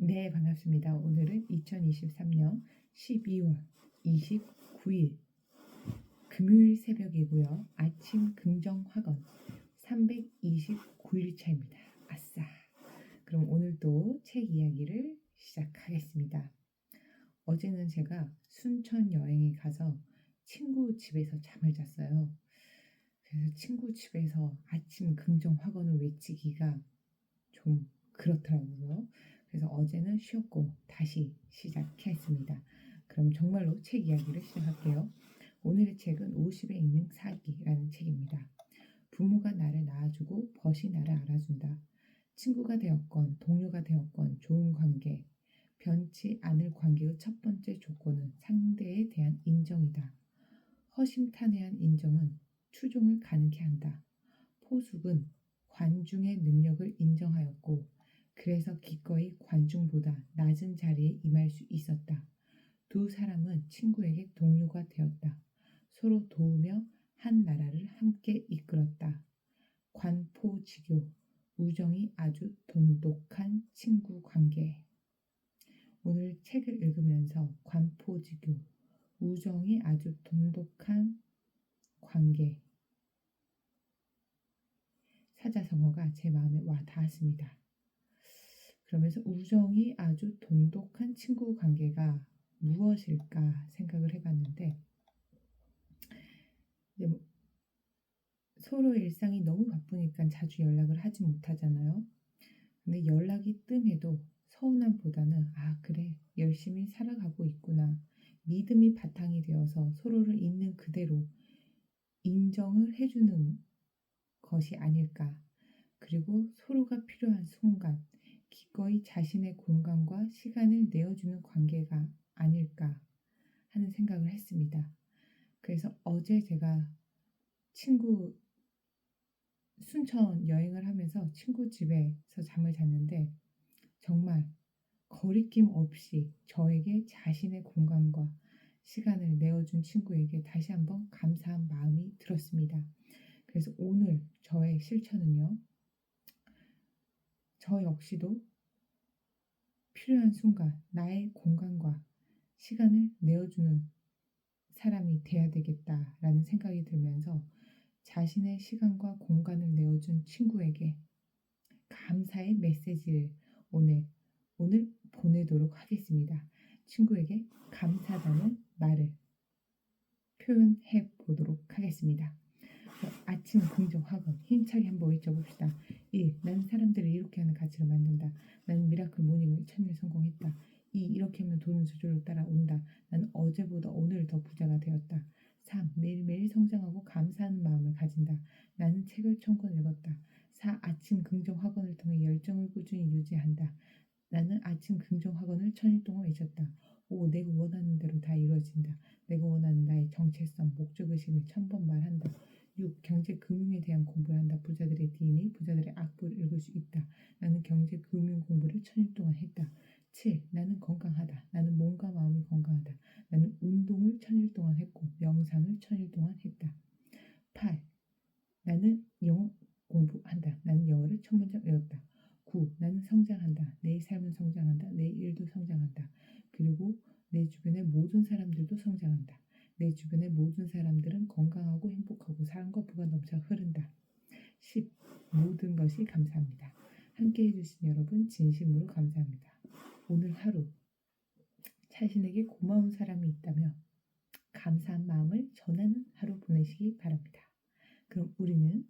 네, 반갑습니다. 오늘은 2023년 12월 29일 금요일 새벽이고요. 아침 긍정 확언 329일 차입니다. 아싸. 그럼 오늘도 책 이야기를 시작하겠습니다. 어제는 제가 순천 여행에 가서 친구 집에서 잠을 잤어요. 그래서 친구 집에서 아침 긍정 확언을 외치기가 좀 그렇더라고요. 그래서 어제는 쉬었고 다시 시작했습니다. 그럼 정말로 책 이야기를 시작할게요. 오늘의 책은 50에 있는 사기라는 책입니다. 부모가 나를 낳아주고 벗이 나를 알아준다. 친구가 되었건 동료가 되었건 좋은 관계, 변치 않을 관계의 첫 번째 조건은 상대에 대한 인정이다. 허심탄회한 인정은 추종을 가능케 한다. 포숙은 관중의 능력을 인정하였고 그래서 기꺼이 관중보다 낮은 자리에 임할 수 있었다. 두 사람은 친구에게 동료가 되었다. 서로 도우며 한 나라를 함께 이끌었다. 관포지교, 우정이 아주 돈독한 친구 관계. 오늘 책을 읽으면서 관포지교, 우정이 아주 돈독한 관계. 사자성어가 제 마음에 와 닿았습니다. 그러면서 우정이 아주 돈독한 친구 관계가 무엇일까 생각을 해봤는데 뭐 서로 일상이 너무 바쁘니까 자주 연락을 하지 못하잖아요. 근데 연락이 뜸해도 서운함보다는 아 그래 열심히 살아가고 있구나 믿음이 바탕이 되어서 서로를 있는 그대로 인정을 해주는 것이 아닐까. 그리고 서로가 필요한 순간 기꺼이 자신의 공간과 시간을 내어주는 관계가 아닐까 하는 생각을 했습니다. 그래서 어제 제가 친구 순천 여행을 하면서 친구 집에서 잠을 잤는데 정말 거리낌 없이 저에게 자신의 공간과 시간을 내어준 친구에게 다시 한번 감사한 마음이 들었습니다. 그래서 오늘 저의 실천은요. 저 역시도 필요한 순간 나의 공간과 시간을 내어주는 사람이 돼야 되겠다라는 생각이 들면서 자신의 시간과 공간을 내어준 친구에게 감사의 메시지를 오늘 오늘 보내도록 하겠습니다. 친구에게 감사하다는 말을 표현해 보도록 하겠습니다. 아침 긍정 학원 힘차게 한번 외쳐봅시다. 1. 나는 사람들을 이렇게 하는 가치를 만든다. 나는 미라클 모닝을 천일 성공했다. 2. 이렇게 하면 돈은 저절로 따라온다. 나는 어제보다 오늘 더 부자가 되었다. 3. 매일매일 성장하고 감사하는 마음을 가진다. 나는 책을 천 권 읽었다. 4. 아침 긍정 학원을 통해 열정을 꾸준히 유지한다. 나는 아침 긍정 학원을 천일 동안 외쳤다. 5. 내가 원하는 대로 다 이루어진다. 내가 원하는 나의 정체성, 목적의식을 천 번 말한다. 6. 경제 금융에 대한 공부를 한다. 부자들의 DNA, 부자들의 악보를 읽을 수 있다. 나는 경제 금융 공부를 천일 동안 했다. 7. 나는 건강하다. 나는 몸과 마음이 건강하다. 나는 운동을 천일 동안 했고 명상을 천일 동안 했다. 8. 나는 영어 공부한다. 나는 영어를 천 문장 외웠다. 9. 나는 성장한다. 내 삶은 성장한다. 내 일도 성장한다. 그리고 내 주변의 모든 사람들도 성장한다. 내 주변의 모든 사람들은 건강하고 행복하고 사랑과 부가 넘쳐 흐른다. 10. 모든 것이 감사합니다. 함께 해주신 여러분 진심으로 감사합니다. 오늘 하루 자신에게 고마운 사람이 있다면 감사한 마음을 전하는 하루 보내시기 바랍니다. 그럼 우리는